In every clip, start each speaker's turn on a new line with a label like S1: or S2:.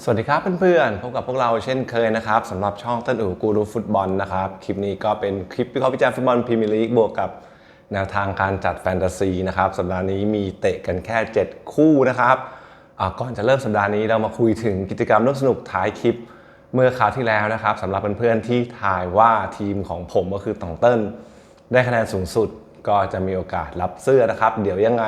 S1: สวัสดีครับเพื่อนๆ พบกับพวกเราเช่นเคยนะครับสำหรับช่องต้นอู่กูรูฟุตบอลนะครับ คลิปนี้ก็เป็นคลิปวิเคราะห์วิจารณ์ฟุตบอลพรีเมียร์ลีกบวกกับแนวทางการจัดแฟนตาซีนะครับสัปดาห์นี้มีเตะกันแค่ 7 คู่นะครับก่อนจะเริ่มสัปดาห์นี้เรามาคุยถึงกิจกรรมร่วมสนุกท้ายคลิปเมื่อคราวที่แล้วนะครับสำหรับเพื่อนๆที่ทายว่าทีมของผมก็คือตองเติ้ลได้คะแนนสูงสุดก็จะมีโอกาสรับเสื้อนะครับ เดี๋ยวยังไง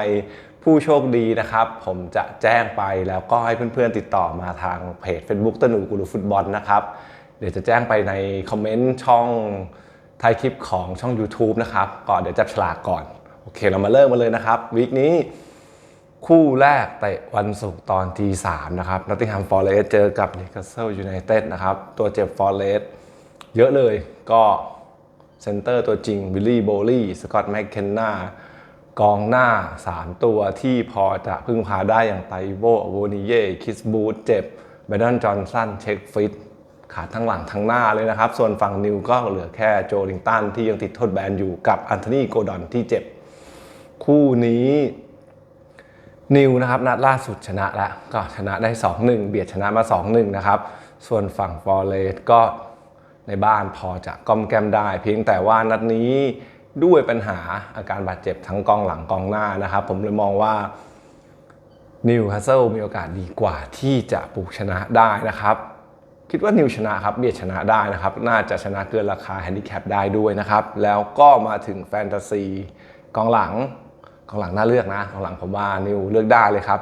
S1: ผู้โชคดีนะครับ ผมจะแจ้งไปแล้วก็ให้เพื่อนๆติดต่อมาทางเพจ Facebook ตนูกูรูฟุตบอลนะครับ เดี๋ยวจะแจ้งไปในคอมเมนต์ช่องท้ายคลิปของช่อง YouTube นะครับก่อนเดี๋ยวจับฉลากก่อน โอเคเรามาเริ่มกันเลยนะครับวีคนี้คู่แรกเตะวันศุกร์ตอนทีสามนะครับนอตติงแฮมฟอร์เรสเจอกับนิคาสเซิลยูไนเต็ดนะครับ ตัวเจ็บฟอร์เรสเยอะเลยก็เซนเตอร์ตัวจริงวิลลี่โบลี่สกอตแมคเคนนา กองหน้า 3 ตัวที่พอจะพึ่งพาได้อย่างไตโบโวนิเย่คิสบูธเจ็บเบดอนจอห์นสันเช็คฟิตขาดทั้งหลังทั้งหน้าเลยนะครับ ส่วนฝั่งนิวก็เหลือแค่โจลิงตันที่ยังติดโทษแบนอยู่กับอันโทนีโกดอนที่เจ็บ คู่นี้นิวนะครับนัดล่าสุดชนะแล้วก็ชนะได้ 2-1 เบียดชนะมา 2-1 นะครับ ส่วนฝั่งฟอร์เรสก็ในบ้านพอจะก้อมแก้มได้ เพียงแต่ว่านัดนี้ ด้วยปัญหาอาการบาดเจ็บทั้งกองหลังกองหน้านะครับ ผมเลยมองว่านิวคาสเซิลมีโอกาสดีกว่าที่จะปลุกชนะได้นะครับ คิดว่านิวชนะครับเบียดชนะได้นะครับ น่าจะชนะเกินราคาแฮนดิแคปได้ด้วยนะครับ แล้วก็มาถึงแฟนตาซีกองหลังกองหลังน่าเลือกนะกองหลังผมว่านิวเลือกได้เลยครับ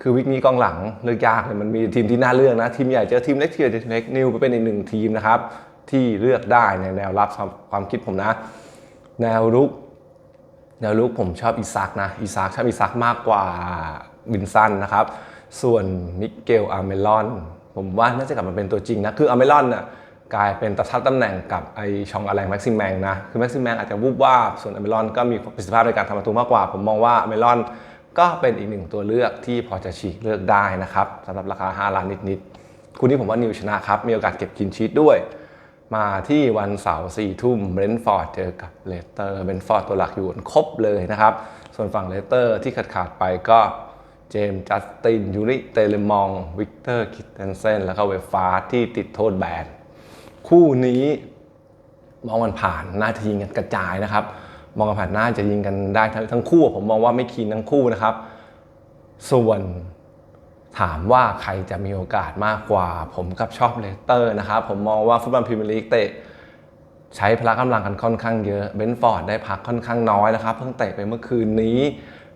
S1: คือวิกนี้กองหลังเลือกยากเลยมันมีทีมที่น่าเลือกนะทีมใหญ่เจอทีมเล็กทีมเล็กนิวไปเป็นอีกหนึ่งทีมนะครับที่เลือกได้ในแนวรับความคิดผมนะ แนวรุก แนวรุกผมชอบอีซักนะอีซักชอบอีซักมากกว่าวินสันนะครับ ส่วนมิเกลอาร์เมลอน ผมว่าน่าจะกลับมาเป็นตัวจริงนะ คืออาร์เมลอนน่ะกลายเป็นตะทัดตำแหน่งกับไอชองอะไรแม็กซิมแมงนะ คือแม็กซิมแมงอาจจะวูบวาบ ส่วนอาร์เมลอนก็มีประสิทธิภาพในการทำประตูมากกว่า ผมมองว่าอาร์เมลอนก็เป็นอีกหนึ่งตัวเลือกที่พอจะฉีกเลือกได้นะครับสำหรับราคา 5 ล้านนิดๆคู่นี้ผมว่านิวชนะครับ มีโอกาสเก็บกินชีตด้วย มาที่วันเสาร์สี่ทุ่มเบรนท์ฟอร์ดเจอกับเลสเตอร์เบรนท์ฟอร์ดตัวหลักอยู่ครบเลยนะครับ ส่วนฝั่งเลสเตอร์ที่ขาดขาดไปก็เจมส์จัสติน ยูริเตเลมอง วิกเตอร์คิตเทนเซนแล้วก็เวฟาร์ที่ติดโทษแบน คู่นี้มองมันผ่านน่าจะยิงกันกระจายนะครับ มองกันผ่านน่าจะยิงกันได้ทั้งทั้งคู่ ผมมองว่าไม่คีนทั้งคู่นะครับ ส่วน ถามว่าใครจะมีโอกาสมากกว่า ผมกับชอบเลสเตอร์นะครับผมมองว่าฟุตบอลพรีเมียร์ลีกเตะใช้พละกำลังกันค่อนข้างเยอะเบนฟอร์ดได้พักค่อนข้างน้อยนะครับ เพิ่งเตะไปเมื่อคืนนี้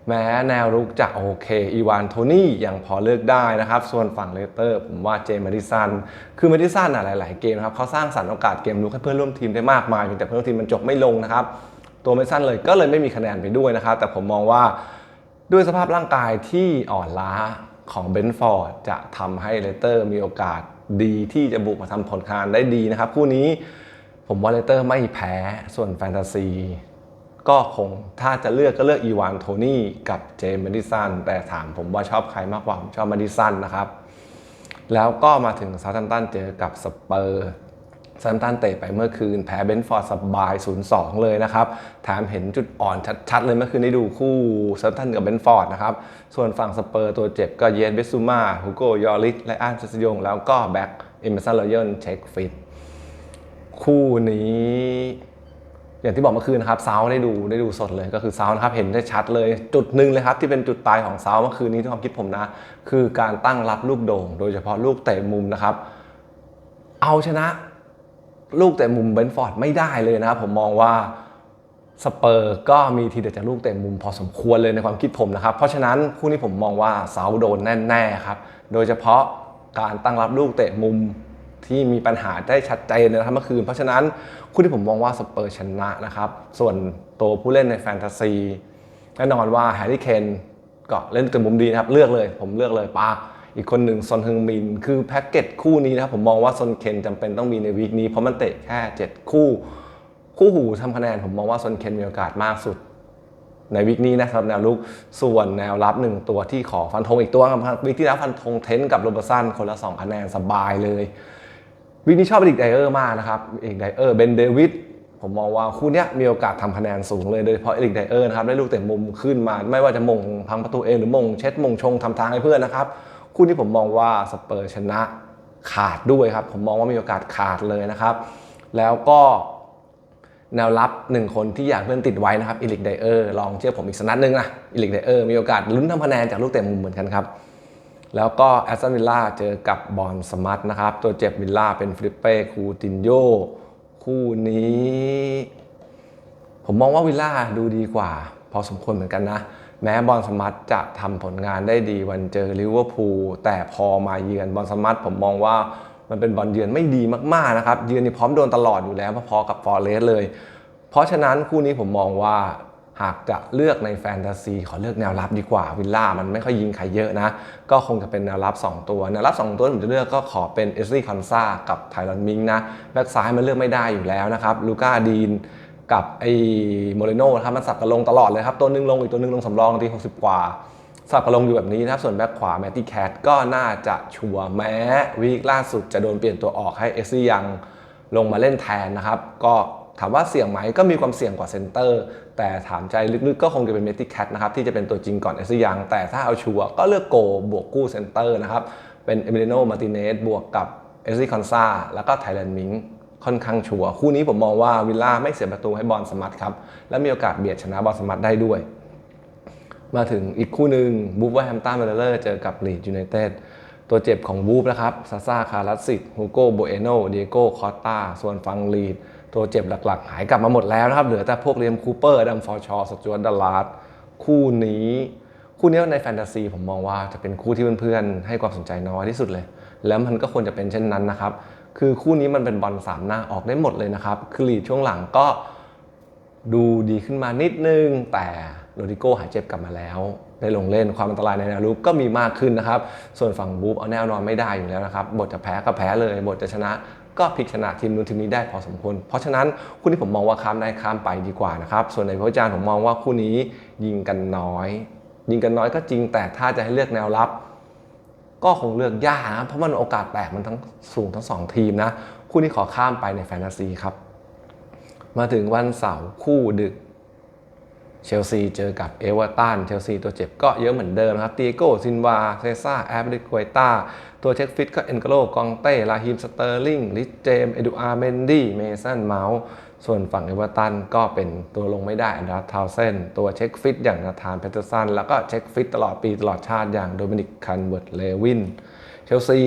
S1: แม้แนวรุกจะโอเค อีวานโทนี่ยังพอเลือกได้นะครับ ส่วนฝั่งเลสเตอร์ ผมว่าเจมส์มาดิสัน คือมาดิสันอะหลาย ๆ เกมนะครับเขาสร้างสรรค์โอกาสเกมลุกให้เพื่อนร่วมทีมได้มากมายแต่เพื่อนร่วมทีมมันจบไม่ลงนะครับตัวมาดิสันเลยก็เลยไม่มีคะแนนไปด้วยนะครับ แต่ผมมองว่าด้วยสภาพร่างกายที่อ่อนล้า ของเบนฟอร์ดจะทำให้เลเตอร์มีโอกาสดีที่จะบุกมาทำผลงานได้ดีนะครับ คู่นี้ผมว่าเลเตอร์ไม่แพ้ส่วนแฟนตาซีก็คงถ้าจะเลือกก็เลือกอีวานโทนี่กับเจมส์มาดิสันแต่ถามผมว่าชอบใครมากกว่าผมชอบมาดิสันนะครับ แล้วก็มาถึงซาตันตันเจอกับสเปอร์ ซัมตันเตะไปเมื่อคืน แพ้เบนฟอร์ดสบาย 0-2 เลยนะครับแถมเห็นจุดอ่อนชัดๆ เลยเมื่อคืนได้ดูคู่ซัมตันกับเบนฟอร์ดนะครับ ส่วนฝั่งสเปอร์ตัวเจ็บก็เยนเบสซูมาฮูโกยอริสและอันเซสยง แล้วก็แบ็กเอมเมอร์สันเลเยนเช็คฟิตคู่นี้อย่างที่บอกเมื่อคืนนะครับเซาได้ดูได้ดูสดเลยก็คือเซานะครับเห็นได้ชัดเลยจุดหนึ่งเลยครับที่เป็นจุดตายของเซาเมื่อคืนนี้ที่ความคิดผมนะ คือการตั้งรับลูกโด่ง โดยเฉพาะลูกเตะมุมนะครับ เอาชนะ ลูกเตะมุมเบนฟอร์ดไม่ได้เลยนะครับผมมองว่าสเปอร์ก็มีทีเด็ดจากลูกเตะมุมพอสมควรเลยในความคิดผมนะครับ เพราะฉะนั้นคู่นี้ผมมองว่าเซาโดนแน่ๆครับ โดยเฉพาะการตั้งรับลูกเตะมุมที่มีปัญหาได้ชัดเจนนะครับเมื่อคืน เพราะฉะนั้นคู่ที่ผมมองว่าสเปอร์ชนะนะครับ ส่วนตัวผู้เล่นในแฟนตาซีแน่นอนว่าแฮร์รี่เคนก็เล่นแต่มุมดีนะครับ เลือกเลย ผมเลือกเลยปา อีกคนหนึ่งซอนฮึงมิน คือแพ็กเกจคู่นี้นะครับผมมองว่าซอนเคนจำเป็นต้องมีในวีคนี้เพราะมันเตะแค่ 7 คู่ คู่หูทำคะแนนผมมองว่าซอนเคนมีโอกาสมากสุด ในวิกนี้นะครับแนวลุกส่วนแนวรับหนึ่งตัวที่ขอฟันธงอีกตัวครับวิกที่แล้วฟันธงเทนกับโรเบอร์สันคนละ2คะแนนสบายเลยวิกนี้ชอบเอริกไดเออร์มากนะครับเอริกไดเออร์เบนเดวิดผมมองว่าคู่นี้มีโอกาสทำคะแนนสูงเลยโดยเฉพาะเอริกไดเออร์นะครับได้ลูกเตะมุมขึ้นมา ไม่ว่าจะมงพังประตูเองหรือมงเช็ดมงชงทำทางให้เพื่อนนะครับ คู่นี้ผมมองว่าสเปอร์ชนะขาดด้วยครับ ผมมองว่ามีโอกาสขาดเลยนะครับ แล้วก็แนวรับหนึ่งคนที่อยากเพื่อนติดไว้นะครับอิลิกไดเออร์ลองเชื่อผมอีกสนัดหนึงนะอิลิกไดเออร์มีโอกาสลุ้นทำคะแนนจากลูกเตะมุมเหมือนกันครับแล้วก็แอสตันวิลล่าเจอกับบอลสมัตนะครับ ตัวเจ็บวิลล่าเป็นฟลิปเป้คูตินโยคู่นี้ ผมมองว่าวิลล่าดูดีกว่า พอสมควรเหมือนกันนะ แม้บอลสมัตจะทำผลงานได้ดีวันเจอลิเวอร์พูลแต่พอมาเยือนบอลสมัตผมมองว่ามันเป็นบอลเยือนไม่ดีมากๆนะครับ เยือนนี่พร้อมโดนตลอดอยู่แล้วพอๆกับฟอร์เรสเลย เพราะฉะนั้นคู่นี้ผมมองว่าหากจะเลือกในแฟนตาซีขอเลือกแนวรับดีกว่าวิลล่ามันไม่ค่อยยิงใครเยอะนะ ก็คงจะเป็นแนวรับ 2 ตัว แนวรับ 2 ตัวผมจะเลือกก็ขอเป็นเอสซี่คอนซากับไทรอนมิงนะแบ็กซ้ายมันเลือกไม่ได้อยู่แล้วนะครับลูก้าดีน กับไอ้โมเรโน่นะครับมันสับกันลงตลอดเลยครับ ตัวหนึงลงอีกตัวหนึงลงสำรองที 60 กว่า สับกันลงอยู่แบบนี้นะครับ ส่วนแบ็กขวาแมตตี้แคทก็น่าจะชัวร์แม้วีคล่าสุดจะโดนเปลี่ยนตัวออกให้เอสซี่ยังลงมาเล่นแทนนะครับ ก็ถามว่าเสี่ยงไหมก็มีความเสี่ยงกว่าเซนเตอร์ แต่ถามใจลึกๆก็คงจะเป็นเมติแคทนะครับที่จะเป็นตัวจริงก่อนเอสยัง แต่ถ้าเอาชัวร์ก็เลือกโกบวกกู้เซนเตอร์นะครับเป็นเอมิเลโนมาติเนสบวกกับเอซี่คอนซาแล้วก็ไทแลนด์มิง ค่อนข้างชัวร์คู่นี้ผมมองว่าวิลล่าไม่เสียประตูให้บอลสมัตครับ และมีโอกาสเบียดชนะบอลสมัตได้ด้วย มาถึงอีกคู่หนึ่งบูฟเวอร์แฮมตันเวลเลอร์เจอกับลีดยูไนเต็ดตัวเจ็บของบูฟนะครับซาซาคารัสซิกฮูโกโบเอโนเดโกคอตตาส่วนฟังลีดตัวเจ็บหลักๆ หายกลับมาหมดแล้วนะครับ เหลือแต่พวกเรียมคูเปอร์ดัมฟอร์ชอสจวตดัลลาร์ดคู่นี้คู่นี้ในแฟนตาซีผมมองว่าจะเป็นคู่ที่เพื่อนๆให้ความสนใจน้อยที่สุดเลย แล้วมันก็ควรจะเป็นเช่นนั้นนะครับ คือคู่นี้มันเป็นบอลสามหน้าออกได้หมดเลยนะครับคือลีดช่วงหลังก็ดูดีขึ้นมานิดนึง แต่โรดิโก้หายเจ็บกลับมาแล้ว ได้ลงเล่นความอันตรายในแนวรุกก็มีมากขึ้นนะครับ ส่วนฝั่งบูฟเอาแนวนอนไม่ได้อยู่แล้วนะครับ บทจะแพ้ก็แพ้เลย บทจะชนะก็พลิกชนะทีมนู้นทีมนี้ได้พอสมควร เพราะฉะนั้นคู่นี้ผมมองว่าข้ามได้ข้ามไปดีกว่านะครับ ส่วนในพระจารย์ผมมองว่าคู่นี้ยิงกันน้อย ยิงกันน้อยก็จริงแต่ถ้าจะให้เลือกแนวรับ ก็คงเลือกยากนะเพราะมันโอกาสแตกมันทั้งสูงทั้งสองทีมนะ คู่นี้ขอข้ามไปในแฟนตาซีครับ มาถึงวันเสาร์คู่ดึกเชลซีเจอกับเอเวอร์ตันเชลซีตัวเจ็บก็เยอะเหมือนเดิมครับตีโก้ซินวาเซซ่าแอฟริกวยตาตัวเช็คฟิตก็เอ็นโกโลกองเต้ลาฮิมสเตอร์ลิงลิเจมเอดูอาร์เมนดี้เมสันเมาส์ ส่วนฝั่งเอเวอร์ตันก็เป็นตัวลงไม่ได้อันดับทาวเซนตัวเช็คฟิตอย่างนาธานเพเทอร์สันแล้วก็เช็คฟิตตลอดปีตลอดชาติอย่างโดมินิกคันเวิร์ดเลวินเชลซี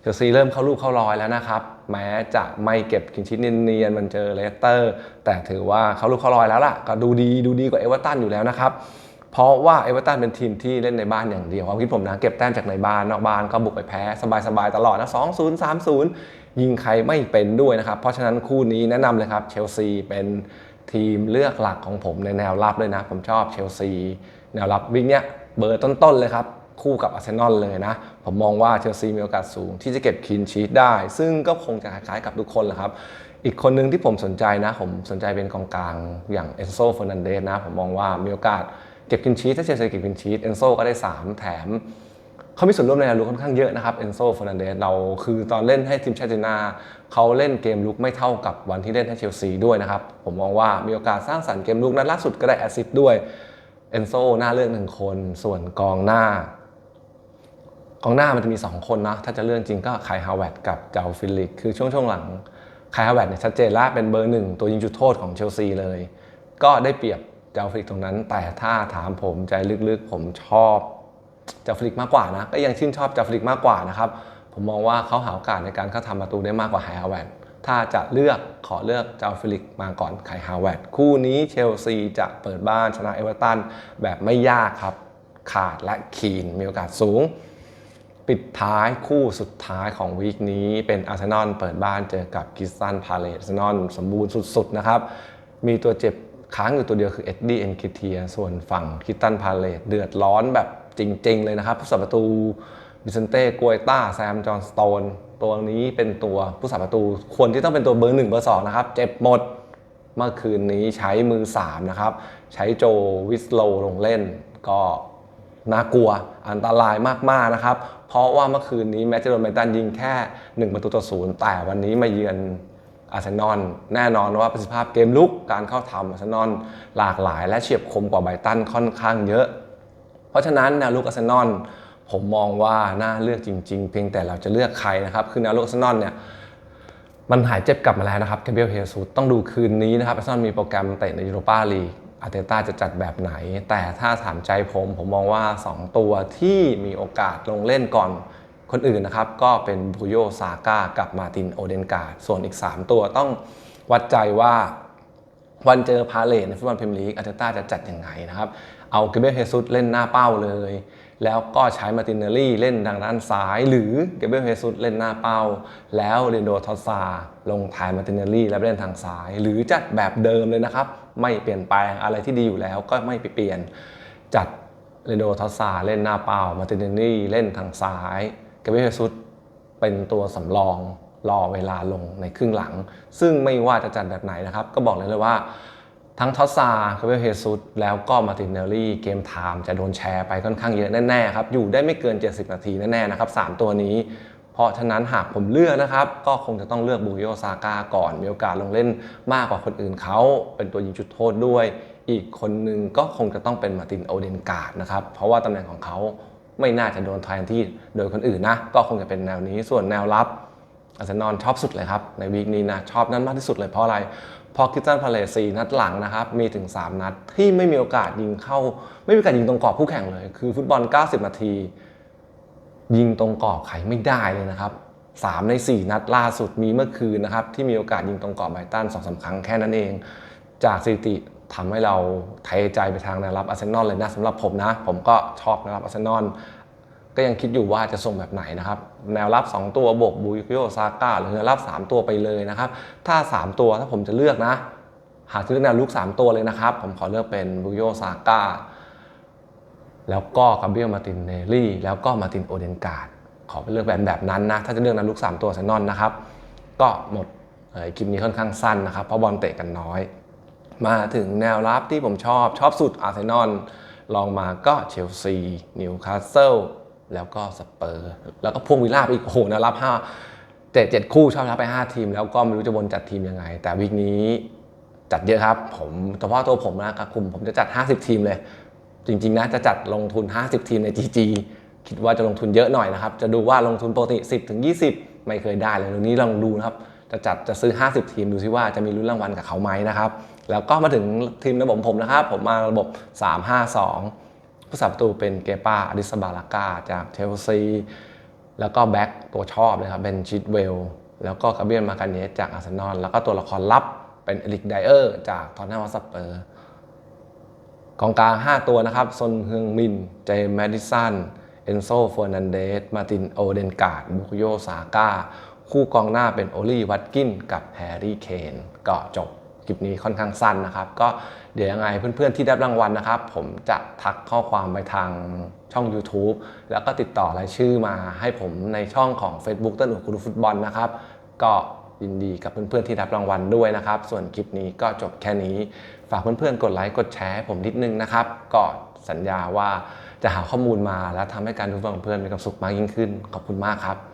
S1: เชลซีเริ่มเข้าลูกเข้ารอยแล้วนะครับ แม้จะไม่เก็บกินชิ้นเนียนๆมันเจอเลสเตอร์ แต่ถือว่าเข้าลูกเข้ารอยแล้วล่ะ ก็ดูดีดูดีกว่าเอเวอร์ตันอยู่แล้วนะครับ เพราะว่าเอเวอร์ตันเป็นทีมที่เล่นในบ้านอย่างเดียวความคิดผมนะ เก็บแต้มจากในบ้านนอกบ้านก็บุกไปแพ้ สบายๆตลอดนะ 2-0 3-0 ยิงใครไม่เป็นด้วยนะครับ เพราะฉะนั้นคู่นี้แนะนำเลยครับเชลซีเป็นทีมเลือกหลักของผมในแนวรับเลยนะ ผมชอบเชลซีแนวรับวิ่งเนี้ยเบอร์ต้นๆเลยครับ คู่กับอาร์เซนอลเลยนะ ผมมองว่าเชลซีมีโอกาสสูงที่จะเก็บคีนชีตได้ ซึ่งก็คงจะคล้ายๆกับทุกคนแหละครับ อีกคนหนึ่งที่ผมสนใจนะ ผมสนใจเป็นกองกลางอย่างเอนโซเฟอร์นันเดสนะ ผมมองว่ามีโอกาสเก็บคินชีตถ้าเชลซีเก็บคินชีตเอนโซก็ได้ 3 แถม เขามีส่วนร่วมในการลุกค่อนข้างเยอะนะครับ เอนโซเฟอร์นันเดสเราคือตอนเล่นให้ทีมชาตินา เขาเล่นเกมลุกไม่เท่ากับวันที่เล่นให้เชลซีด้วยนะครับ ผมมองว่ามีโอกาสสร้างสรรค์เกมลุกนั้นล่าสุดก็ได้แอสซิสต์ด้วย เอนโซหน้าเลือกหนึ่งคน ส่วนกองหน้ากองหน้ามันจะมี 2 คนนะถ้าจะเรื่องจริงก็ไคฮาวเวตกับเจ้าฟิลิกคือช่วงช่วงหลังไคฮาวเวตเนี่ยชัดเจนแล้วเป็นเบอร์หนึ่งตัวยิงจุดโทษของเชลซีเลย ก็ได้เปรียบเจ้าฟิลิกตรงนั้น แต่ถ้าถามผมใจลึกๆ ผมชอบ จ้าฟลิกมากกว่านะ ก็ยังชื่นชอบจ้าฟลิกมากกว่านะครับ ผมมองว่าเขาหาโอกาสในการเข้าทำประตูได้มากกว่าไคฮาวเวตถ้าจะเลือกขอเลือกจ้าฟลิกมาก่อนไคฮาวเวตคู่นี้เชลซีจะเปิดบ้านชนะเอเวอร์ตันแบบไม่ยากครับ ขาดและคีนมีโอกาสสูง ปิดท้ายคู่สุดท้ายของวีคนี้เป็นอาร์เซนอลเปิดบ้านเจอกับกิสตันพาเลตอาร์เซนอลสมบูรณ์สุดๆนะครับ มีตัวเจ็บค้างอยู่ตัวเดียวคือเอ็ดดี้เอ็นคิเทียส่วนฝั่งกิสตันพาเลตเดือดร้อนแบบ จริง ๆ เลยนะครับผู้สับประตูบิเซนเต้กัวต้าแซมจอห์นสโตนตัวนี้เป็นตัวผู้สับประตูควรที่ต้องเป็นตัวเบอร์หนึ่งเบอร์สองนะครับ เจ็บหมดเมื่อคืนนี้ใช้มือ 3 นะครับ ใช้โจวิสโลลงเล่น ก็น่ากลัวอันตรายมากๆนะครับ เพราะว่าเมื่อคืนนี้แมตช์โดนไบรตันยิงแค่ 1 ประตูต่อศูนย์แต่วันนี้มาเยือนอาร์เซนอลแน่นอนว่าประสิทธิภาพเกมลุกการเข้าทำอาร์เซนอลหลากหลาย และเฉียบคมกว่าไบตันค่อนข้างเยอะ เพราะฉะนั้นแนวลุกอาร์เซนอลผมมองว่าน่าเลือกจริง ๆ เพียงแต่เราจะเลือกใครนะครับ คือแนวลุกอาร์เซนอลเนี่ยมันหายเจ็บกลับมาแล้วนะครับแกเบียลเฮซูต้องดูคืนนี้นะครับอาร์เซนอลมีโปรแกรมเตะในยูโรปาลีกอาร์เตต้าจะจัดแบบไหน แต่ถ้าถามใจผมผมมองว่า 2 ตัวที่มีโอกาสลงเล่นก่อนคนอื่นนะครับ ก็เป็นบูโยซาก้ากับมาตินโอเดนการ์ดส่วนอีก 3 ตัวต้องวัดใจว่าวันเจอพาเลทในฟุตบอลพรีเมียร์ลีกอาร์เตต้าจะจัดยังไงนะครับ เอาเกเบลเฮซุสเล่นหน้าเป้าเลย แล้วก็ใช้มาตินเนลลี่เล่นทางด้านซ้าย หรือเกเบลเฮซุสเล่นหน้าเป้า แล้วเรนโดทอซาลงท้ายมาตินเนลลี่แล้วเล่นทางซ้าย หรือจัดแบบเดิมเลยนะครับ ไม่เปลี่ยนแปลงอะไรที่ดีอยู่แล้วก็ไม่ไปเปลี่ยน จัดเรนโดทอซาเล่นหน้าเป้ามาตินเนลลี่เล่นทางซ้ายเกเบลเฮซุสเป็นตัวสำรองรอเวลาลงในครึ่งหลัง ซึ่งไม่ว่าจะจัดแบบไหนนะครับ ก็บอกเลยเลยว่า ทั้งทอสซาคาเบลเฮซุสแล้วก็มาตินเนลลี่เกมไทม์จะโดนแชร์ไปค่อนข้างเยอะแน่ๆครับ อยู่ได้ไม่เกิน 70 นาทีแน่ๆนะครับ 3 ตัวนี้ เพราะฉะนั้นหากผมเลือกนะครับ ก็คงจะต้องเลือกบูโยซาก้าก่อน มีโอกาสลงเล่นมากกว่าคนอื่นเขา เป็นตัวยิงจุดโทษด้วย อีกคนหนึ่งก็คงจะต้องเป็นมาตินโอเดนการ์ดนะครับ เพราะว่าตำแหน่งของเขาไม่น่าจะโดนแทนที่โดยคนอื่นนะ ก็คงจะเป็นแนวนี้ ส่วนแนวรับอาร์เซนอลชอบสุดเลยครับ ในวีคนี้นะชอบนั้นมากที่สุดเลยเพราะอะไร เพราะคิสตันพาเลสซีนัดหลังนะครับ มีถึง 3 นัดที่ไม่มีโอกาสยิงเข้า ไม่มีโอกาสยิงตรงกรอบคู่แข่งเลย คือฟุตบอล 90 นาที ยิงตรงกรอบใครไม่ได้เลยนะครับ 3 ใน 4 นัดล่าสุดมีเมื่อคืนนะครับ ที่มีโอกาสยิงตรงกรอบไบตันสองสาครั้งแค่นั้นเอง จากสถิติทำให้เราเทยใจไปทางแนวรับอาร์เซนอลเลยนะสำหรับผมนะ ผมก็ชอบแนวรับอาร์เซนอล ก็ยังคิดอยู่ว่าจะส่งแบบไหนนะครับ แนวรับ 2 ตัวบวกบูยุโยซาก้าหรือแนวรับ 3 ตัวไปเลยนะครับ ถ้า 3 ตัวถ้าผมจะเลือกนะ หากจะเลือกแนวลุก3 ตัวเลยนะครับ ผมขอเลือกเป็นบูยุโยซาก้าแล้วก็กาเบียลมาตินเนลลี่ แล้วก็มาตินโอเดนการ์ดขอไปเลือกแบบแบบนั้นนะ ถ้าจะเลือกแนวลุก 3 ตัวอาเซนอนนะครับ ก็หมดคลิปนี้ค่อนข้างสั้นนะครับ เพราะบอลเตะกันน้อย มาถึงแนวรับที่ผมชอบชอบสุดอาร์เซนอลลองมาก็เชลซีนิวคาสเซิล แล้วก็สเปอร์ แล้วก็พวงวิลล่าไปอีกโอ้โหนวรับห้าเจ็ดเจ็ดคู่ชอบรับไป 5 ทีม แล้วก็ไม่รู้จะบนจัดทีมยังไง แต่วีคนี้จัดเยอะครับ ผมเฉพาะตัวผมนะกับกลุ่มผมจะจัด 50 ทีมเลย จริง ๆนะจะจัดลงทุน 50 ทีมใน GG คิดว่าจะลงทุนเยอะหน่อยนะครับ จะดูว่าลงทุนปกติ 10ถึง20 ไม่เคยได้เลยตรงนี้ลองดูนะครับ จะจัดจะซื้อ 50 ทีมดูซิว่าจะมีลุ้นรางวัลกับเขาไหมนะครับ แล้วก็มาถึงทีมระบบผมนะครับ ผมมาระบบ 3-5-2 ผู้สับประตูเป็นเกปาอดิสบาลากาจากเชลซี แล้วก็แบ็กตัวชอบเลยครับเป็นชิดเวล แล้วก็กาเบียนมาการเนสจากอาร์เซนอล แล้วก็ตัวละครลับเป็นเอลิกไดเออร์จากทอนนัมสเปอร์กองกลาง 5 ตัวนะครับซนเฮืองมิน เจมส์แมดิสัน เอนโซเฟอร์นันเดส มาตินโอเดนการ์ดบุคโยซาก้า คู่กองหน้าเป็นโอลี่วัตกินกับแฮร์รี่เคนก็จบ คลิปนี้ค่อนข้างสั้นนะครับ ก็เดี๋ยวยังไงเพื่อนๆที่ได้รางวัลนะครับ ผมจะทักข้อความไปทางช่อง YouTube แล้วก็ติดต่อรายชื่อมาให้ผมในช่องของ Facebook ต้นหนูคุรุฟุตบอลนะครับ ก็ยินดีกับเพื่อนๆที่รับรางวัลด้วยนะครับ ส่วนคลิปนี้ก็จบแค่นี้ ฝากเพื่อนๆกดไลค์กดแชร์ให้ผมนิดนึงนะครับ ก็สัญญาว่าจะหาข้อมูลมาแล้วทำให้การดูฟังของเพื่อนมีความสุขมากยิ่งขึ้น ขอบคุณมากครับ